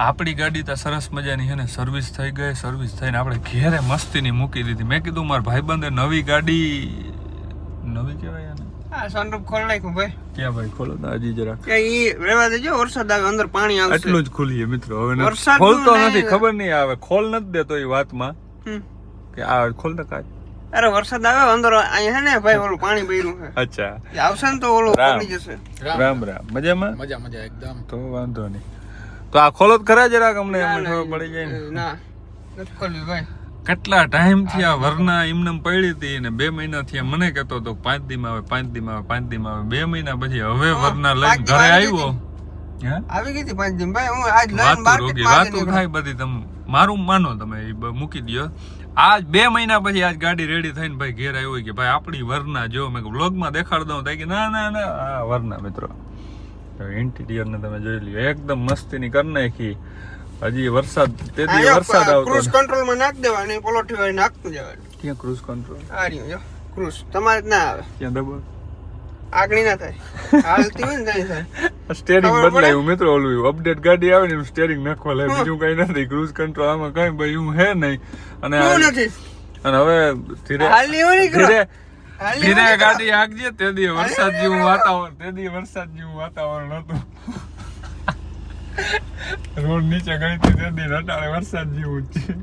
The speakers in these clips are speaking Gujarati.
આપણી ગાડી તો સરસ મજાની છે ને સર્વિસ થઈ ગઈ સર્વિસ થઈને આપણે ઘેરે મસ્તીની મૂકી દીધી. મેં કીધું મારા ભાઈબંધે નવી ગાડી નવી કહેવાય હા સનરૂફ ખોલ નાખ્યું ભાઈ. ક્યાં ભાઈ ખોલો? તો હજી જરાક. કે ઈ રહેવા દેજો વરસાદ આવે અંદર પાણી આવશે. એટલું જ ખુલીએ મિત્રો. હવે. વરસાદનું ખોલતો નથી ખબર નહીં આવે. ખોલ નથી દેતો એ વાતમાં. કે આ ખોલ ને કાંઈ. અરે વરસાદ આવે અંદર અહીંયા છે ને ભાઈ ઓલું પાણી ભર્યું છે. અચ્છા. આવશે ને તો ઓલું. જશે. રામ રામ. મજામાં? મજા મજા એકદમ. તો વાંધો નહીં. તો આ ખોલો જ ખરા જરાક અમને ખબર પડી જાય ના. નથી ખોલ્યું ભાઈ. કેટલા ટાઈમથી આ વરના એમને પડી હતી અને બે મહિના થી મને કહેતો હતો પાંચ દી માં આવે પાંચ દીમાં આવે પાંચ દીમાં આવે. બે મહિના પછી હવે વરના લઈને ઘરે આવ્યો. આવી ગઈ હતી પાંચ દી ભાઈ. હું આજ લઈને માર્કેટમાં વાતું થાય બધી તમે. મારું માનો તમે મૂકી દ્યો. આજ બે મહિના પછી આજ ગાડી રેડી થઈને ભાઈ ઘેર આવ્યો કે ભાઈ આપણી વરના જો મેં વ્લોગમાં દેખાડ દઉં. તો કે ના ના ના આ વરના મિત્રો. ઇન્ટિરિયર ને તમે જોઈ લ્યો એકદમ મસ્તીની કરી નાખી. હજી વરસાદ તેથી વરસાદ આવતો ક્રુઝ હતો. કંટ્રોલમાં નાખ દેવાની પલોઠી વાળી નાખતું જવાનું. ક્યાં ક્રુઝ કંટ્રોલ આ રહ્યું જો ક્રુઝ તમારે ના આવે. ક્યાં દબાવ? આગળ ના થાય. હાલતી હોય ને થાય. સ્ટેરિંગ બદલાયું મિત્રો ઓલું અપડેટ ગાડી આવે ને એનું સ્ટેરિંગ નાખવા લાગે બીજું કઈ નથી. ક્રુઝ કંટ્રોલ આમાં કઈ ભાઈ હું હે નહીં. અને અને હવે ધીરે હાલી હોય ને ધીરે ધીરે ગાડી આગજે તે દી વરસાદ જેવું વાતાવરણ તે દી વરસાદ જેવું વાતાવરણ હતું. રોડ નીચે ગઈ હતી તે દી રટાળે વરસાદ જેવું જ છે.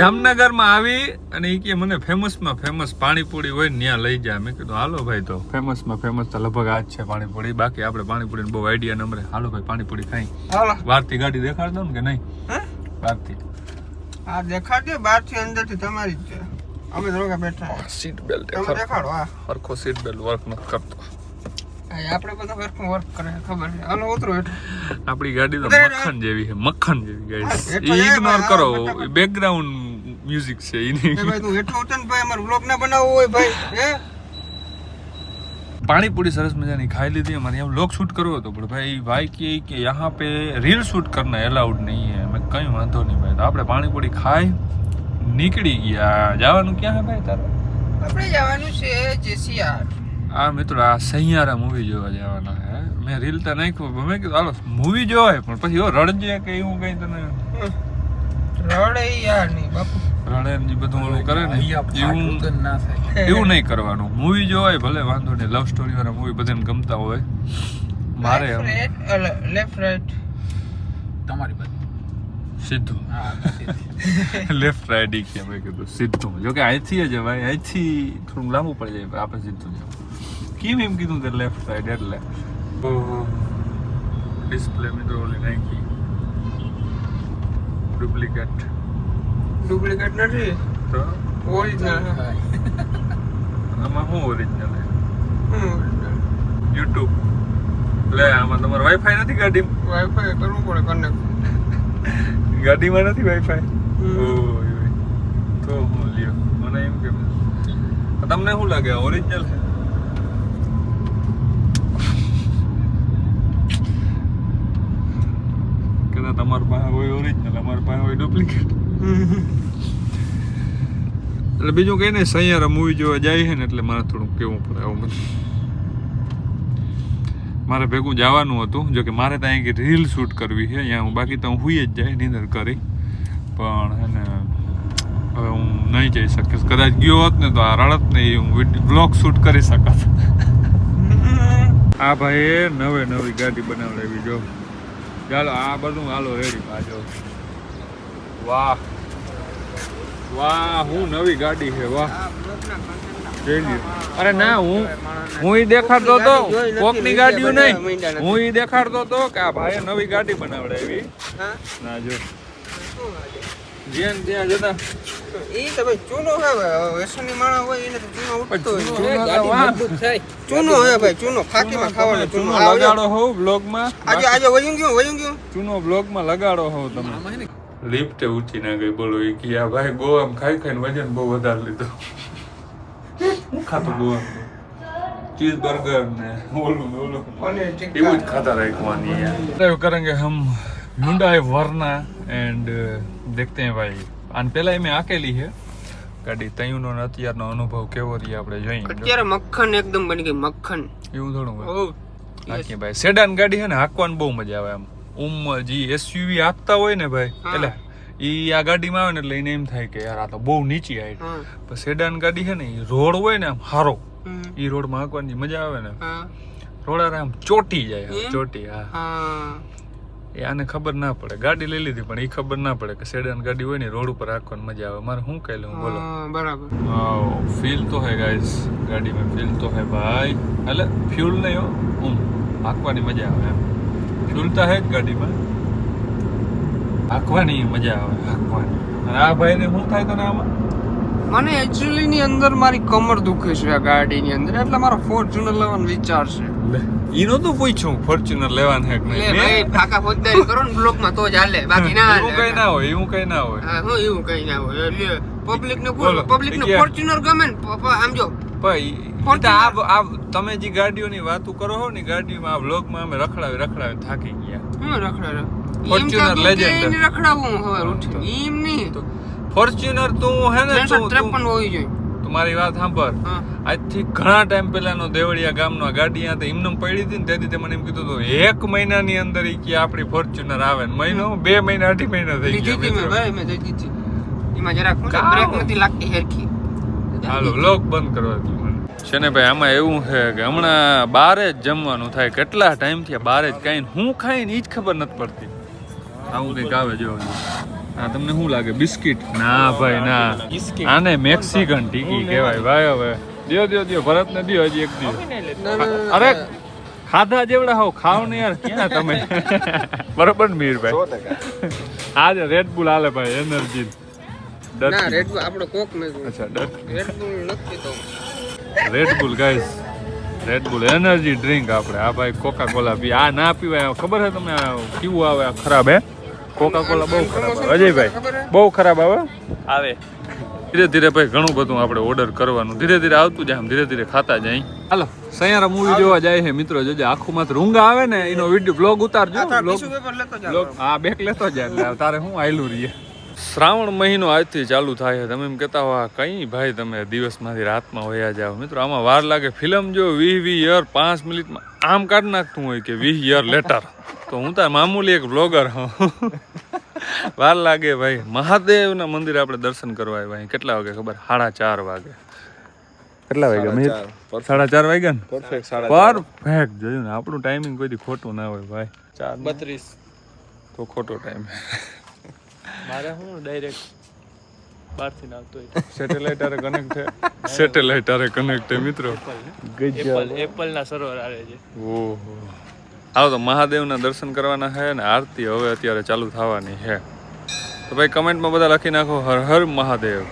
જામનગરમાં આવી અને ઈ કે મને ફેમસમાં ફેમસ પાણીપુરી હોય ને ત્યાં લઈ જાય મેં કીધું હાલો ભાઈ તો ફેમસમાં ફેમસ તો લગભગ આ જ છે પાણીપુરી. બાકી આપણે પાણીપુરી બહુ આઈડિયા નંબરે હાલો ભાઈ પાણીપુરી ખાઈ. વારથી ગાડી દેખાડ દો ને કે નહીં? હે? વારથી આ દેખાડજો. બારથી થી અંદર તમારી જ છે. અમે તો રોકા બેઠા સીટ બેલ્ટ તમે દેખાડો હા હરખો સીટ બેલ્ટ વર્ક નથી કરતો આ આપણે બધા વર્ક વર્ક કરે છે, ખબર છે હાલો ઉતરો હેઠો આપણી ગાડી તો ઉતરે ને. મક્ખન જેવી છે મક્ખન જેવી હા, ગાડી હેઠો ઈ જાય ઇગ્નોર ભાઈ, કરો હા, ફટાફટ. બેકગ્રાઉન્ડ મ્યુઝિક છે એ એની ભાઈ તું હેઠો ઉતર ને ભાઈ અમારે વ્લોગ ના બનાવવો હોય ભાઈ હે પાણીપુરી સરસ મજાની ખાઈ લીધી અમારે यहाँ व्लॉग शूट करो तो પણ ભાઈ ભાઈ કે કે यहाँ पे રીલ શૂટ करना अलाउड नहीं है મેં કઈ વાંધો નહીં ભાઈ તો આપણે પાણીપુરી ખાઈ નીકળી ગયા. જવાનું ક્યાં હે ભાઈ તારે? આપણે જવાનું છે જેસીઆર. આ મિત્રો આ સૈયારા મૂવી જોવા જવાના હે. મેં રીલ તો નાખ્યું મેં કીધું હાલો મૂવી જોવાય. પણ પછી ઓ રડજે કે એવું કઈ તને રડે યાર નહીં બાપુ. રડે ને બધું ઓલું કરે ને એવું ના થાય. એવું નહીં કરવાનું. મૂવી જોવાય ભલે વાંધો નહીં. લવ સ્ટોરી વાળા મૂવી બધાને ગમતા હોય. મારે લેફ્ટ રાઈટ તમારી બાજુ. સીધું. હા લેફ્ટ રાઈટ ઈ કે મેં કીધું સીધું. જો કે અહીંથી જ ભાઈ અહીંથી થોડું લાંબુ પડી જાય આપણે સીધું જવું કેમ એમ કીધું તે લેફ્ટ રાઈટ એટલે? ડિસ્પ્લે મિત્રો ઓલી નાખી. ડુપ્લિકેટ ડુપ્લિકેટ નથી? તો? ઓરિજિનલ. આમાં શું ઓરિજિનલ યુટ્યુબ લે આમાં તમારે વાઈફાઈ નથી ગાડી વાઈફાઈ કરવું પડે કનેક્ટ ગાડીમાં નથી વાઈફાઈ. તો હું લ્યો મને એમ કે તમને શું લાગે ઓરિજિનલ છે? કદાચ તમારી પાસે હોય ઓરિજિનલ અમારી પાસે હોય ડુપ્લિકેટ એટલે બીજું કઈ નહીં સૈયારા મૂવી જોવા જાય છે ને એટલે મારે થોડું કેવું પડે આવું બધું. મારે ભેગું જવાનું હતું. જો કે મારે ત્યાં એક રીલ શૂટ કરવી છે. અહીંયા હું બાકી તો હું હુઈ જ જાય નીંદર કરી. પણ હે હવે હું નહીં જઈ શકીશ. કદાચ ગયો હોત ને તો આ રડત નહીં હું બ્લોગ શૂટ કરી શકત. આ ભાઈએ નવે, નવી ગાડી બનાવડાવી જો. ચાલો, આ બધું હાલો રેડી પાછો વાહ. વાહ, હું નવી ગાડી છે, વાહ. જોઈ લ્યો. અરે ના હું હું ઈ દેખાડતો તો કોકની ગાડીઓ નહીં. હું ઈ દેખાડતો તો કે આ ભાઈએ નવી ગાડી બનાવડાવી. ના જો. જ્યાં ત્યાં જતા. ઈ તો ચૂનો હે ભાઈ વ્યસની હોય એને તો ચૂનો ઉઠતો હોય. ચૂનો તો ગાડી વાહ. મજબૂત થાય. ચૂનો હે ભાઈ ચૂનો. ફાકીમાં ખાવાનો ચૂનો. ચૂનો લગાડો હોવ બ્લોગમાં. આજે આજે વયું ગયું વયું ગયું. ચૂનો બ્લોગમાં લગાડો હોવ તમે. લિફ્ટે હે ઊંચી ના ગઈ બોલો એ કે આ ભાઈ ગોવામાં ખાઈ ખાઈને વજન બહુ વધારે લીધો. હું ખાતો ગોવા. ચીઝ બર્ગર ને ઓલું. ઓલું એવું જ ખાતા રાખવાની યાર. કરેંગે હમ હ્યુન્ડાઈ વર્ના એન્ડ દેખતે ભાઈ. આન પહેલા મેં આકેલી હે. ગાડી તયુનો અત્યારનો અનુભવ કેવો રહી આપણે જોઈએ. અત્યારે મક્ખન એકદમ બની ગઈ મક્ખન. એવું થોડું હોય. Oh, બાકી ભાઈ. સેડાન ગાડી હે ને હાંકવાની બહુ મજા આવે એમ ઉમ જે એસયુવી હાંકતા હોય ને ભાઈ એટલે ઈ આ ગાડીમાં આવે ને એટલે એને એમ થાય કે યાર આ તો બહુ નીચી હાઈટ પણ સેડાન ગાડી છે ને ઈ રોડ હોય ને આમ હારો ઈ રોડ માં હાંકવાની મજા આવે ને રોડ આમ ચોટી જાય ચોટી હા એ આને ખબર ના પડે ગાડી લઈ લીધી પણ એ ખબર ના પડે કે સેડાન ગાડી હોય ને રોડ ઉપર રાખવાની મજા આવે મારે શું કહી લઉં બોલો બરાબર ફીલ તો હે ગાઈસ ગાડીમાં ફીલ તો હે ભાઈ એટલે ફ્યુલ નહીં હો હું હાંકવાની મજા આવે એમ ફ્યુલ તો હે જ ગાડીમાં હાંકવાની મજા આવે હાંકવાની. અને આ ભાઈને શું થાય તને આમાં? મને એકચ્યુઅલી ની અંદર મારી કમર દુખે છે આ ગાડીની અંદર એટલે મારો ફોર્ચ્યુનર લેવાનો વિચાર છે. ઈ નતું પૂછ્યું ફોર્ચ્યુનર લેવાનું હે કે નહીં? ભાઈ ફાકા ફોજદારી કરો ને બ્લોકમાં તો જ હાલે બાકી ના એવું કઈ ના હોય એવું કઈ ના હોય. હા હું એવું કઈ ના હોય એટલે પબ્લિક ને પબ્લિક ને ફોર્ચ્યુનર ગમે ને આમ જો. તમે જે ગાડીઓની વાતો કરો હો ને ગાડીમાં આ વ્લોગમાં અમે રખડાવી રખડાવી થાકી ગયા. હું રખડા લેજેન્ડ એને રખડાવું હવે ઉઠી એમ નહીં. તો ફોર્ચ્યુનર તું હે ને તું- ત્રેપન તું હોવી જોઈએ. તમારી વાત સાંભળ. આજથી ઘણા ટાઈમ પહેલાનો દેવળિયા ગામનો ગાડી આ એમને પડી હતી ને તેથી તે મને એમ કીધું હતું એક મહિનાની અંદર એ કે આપણી ફોર્ચ્યુનર આવે ને મહિનો બે મહિના અઢી મહિના થઈ ગયા મેં મિત્રો. ભાઈ મેં લીધી હતી. એમાં જરાક. બ્રેક નથી લાગતી હેરખી. હાલો લોક બંધ કરવા દીધું છે ને ભાઈ આમાં એવું છે કે હમણાં બારે જ જમવાનું થાય. કેટલા ટાઈમથી બારે જ? કાંઈ હું ખાઈને એ જ ખબર નથી પડતી. આવું કંઈક આવે જો. હા તમને શું લાગે? બિસ્કિટ? ના ભાઈ ના. આને મેક્સિકન ટીકી કહેવાય. ભાઈ હવે. દિયો દ્યો દિયો. ભરત ને દિયો હજી એક દિયો. અરે ખાધા જેવડા હોવ. ખાવ ને યાર. ક્યાં તમે? બરોબર ને મીરભાઈ? આજ રેડ બુલ હાલે ભાઈ એનર્જી ના રેડ બુલ આપણો કોક મેં અચ્છા રેડ બુલ નથી તો. Red Bull guys Red Bull energy drink આપણે. આ ભાઈ કોકા કોલા પી. આ ના પીવાય ખબર છે તમને? આ કેવું આવે? આ ખરાબ હે? કોકા કોલા બહુ ખરાબ આવે. અજયભાઈ બહુ ખરાબ આવે? આવે. ધીરે ધીરે ભાઈ ઘણું બધું આપણે ઓર્ડર કરવાનું. ધીરે ધીરે આવતું જાય આમ ધીરે ધીરે ખાતા જાય. હાલો સયારા મૂવી જોવા જાય છે મિત્રો. જોજે આખું માત્ર રૂંગા આવે ને એનો વીડિયો બ્લોગ ઉતારજો. બ્લોગ આ બેક લેતો જાય તારે હું આયલું રહીએ શ્રાવણ મહિનો આજથી ચાલુ થાય છે. તમે એમ કહેતા હો આ કઈ ભાઈ તમે દિવસમાંથી રાતમાં વયા જાઓ. મિત્રો આમાં વાર લાગે. ફિલ્મ જો વીસ વીસ યર પાંચ મિનિટમાં આમ કાઢી નાખતું હોય કે વીસ યર લેટર. તો હું તાર મામૂલી એક બ્લોગર હું વાર લાગે ભાઈ. મહાદેવના મંદિર આપણે દર્શન કરવા આવ્યા અહીં કેટલા વાગે ખબર? સાડા ચાર વાગે. કેટલા વાગ્યા? મિનિટ? સાડા ચાર વાગ્યા ને? પરફેક્ટ પરફેક્ટ જોયું ને? આપણું ટાઈમિંગ કોઈ ખોટું ના હોય ભાઈ. ચાર બત્રીસ. તો ખોટો ટાઈમ મારે હું ડાયરેક્ટ બહારથી આવતો સેટેલાઇટ આરે કનેક્ટ છે. સેટેલાઇટ આરે કનેક્ટ છે મિત્રો. એપલ એપલના સર્વર આવે છે. ઓહો. આવો તો મહાદેવના દર્શન કરવાના છે ને આરતી હવે અત્યારે ચાલુ થવાની છે તો ભાઈ કમેન્ટમાં બધા લખી નાખો હર હર મહાદેવ.